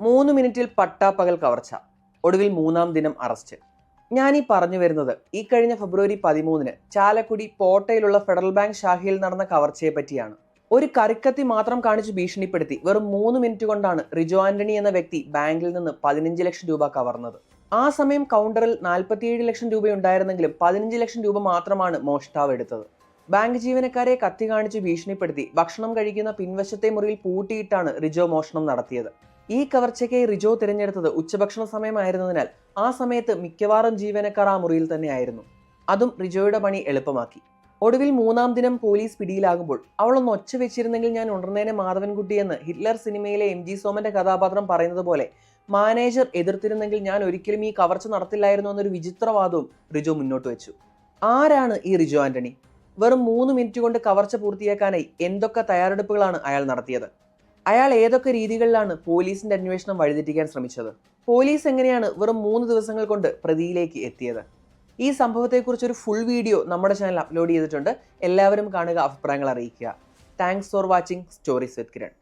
മൂന്ന് മിനിറ്റിൽ പട്ടാപ്പകൽ കവർച്ച. ഒടുവിൽ മൂന്നാം ദിനം അറസ്റ്റ്. ഞാൻ ഈ പറഞ്ഞു വരുന്നത് ഈ കഴിഞ്ഞ ഫെബ്രുവരി പതിമൂന്നിന് ചാലക്കുടി പോട്ടയിലുള്ള ഫെഡറൽ ബാങ്ക് ശാഖയിൽ നടന്ന കവർച്ചയെ പറ്റിയാണ്. ഒരു കറിക്കത്തി മാത്രം കാണിച്ച് ഭീഷണിപ്പെടുത്തി വെറും മൂന്ന് മിനിറ്റ് കൊണ്ടാണ് റിജോ ആന്റണി എന്ന വ്യക്തി ബാങ്കിൽ നിന്ന് പതിനഞ്ച് ലക്ഷം രൂപ കവർന്നത്. ആ സമയം കൗണ്ടറിൽ നാൽപ്പത്തിയേഴ് ലക്ഷം രൂപ ഉണ്ടായിരുന്നെങ്കിലും പതിനഞ്ച് ലക്ഷം രൂപ മാത്രമാണ് മോഷ്ടാവ് എടുത്തത്. ബാങ്ക് ജീവനക്കാരെ കത്തി കാണിച്ച് ഭീഷണിപ്പെടുത്തി ഭക്ഷണം കഴിക്കുന്ന പിൻവശത്തെ മുറിയിൽ പൂട്ടിയിട്ടാണ് റിജോ മോഷണം നടത്തിയത്. ഈ കവർച്ചയ്ക്കായി റിജോ തിരഞ്ഞെടുത്തത് ഉച്ചഭക്ഷണ സമയമായിരുന്നതിനാൽ ആ സമയത്ത് മിക്കവാറും ജീവനക്കാർ ആ മുറിയിൽ തന്നെയായിരുന്നു. അതും റിജോയുടെ പണി എളുപ്പമാക്കി. ഒടുവിൽ മൂന്നാം ദിനം പോലീസ് പിടിയിലാകുമ്പോൾ അവളൊന്ന് ഒച്ച വെച്ചിരുന്നെങ്കിൽ ഞാൻ ഉണർന്നേനെ മാധവൻകുട്ടി എന്ന് ഹിറ്റ്ലർ സിനിമയിലെ എം ജി സോമന്റെ കഥാപാത്രം പറയുന്നത് പോലെ മാനേജർ എതിർത്തിരുന്നെങ്കിൽ ഞാൻ ഒരിക്കലും ഈ കവർച്ച നടത്തില്ലായിരുന്നു എന്നൊരു വിചിത്രവാദവും റിജോ മുന്നോട്ട് വെച്ചു. ആരാണ് ഈ റിജോ ആന്റണി? വെറും മൂന്ന് മിനിറ്റ് കൊണ്ട് കവർച്ച പൂർത്തിയാക്കാനായി എന്തൊക്കെ തയ്യാറെടുപ്പുകളാണ് അയാൾ നടത്തിയത്? അയാൾ ഏതൊക്കെ രീതികളിലാണ് പോലീസിന്റെ അന്വേഷണം വഴിതെറ്റിക്കാൻ ശ്രമിച്ചത്? പോലീസ് എങ്ങനെയാണ് വെറും മൂന്ന് ദിവസങ്ങൾ കൊണ്ട് പ്രതിയിലേക്ക് എത്തിയത്? ഈ സംഭവത്തെക്കുറിച്ച് ഒരു ഫുൾ വീഡിയോ നമ്മുടെ ചാനൽ അപ്ലോഡ് ചെയ്തിട്ടുണ്ട്. എല്ലാവരും കാണുക അഭിപ്രായങ്ങൾ അറിയിക്കുക. Thanks for watching stories with Kiran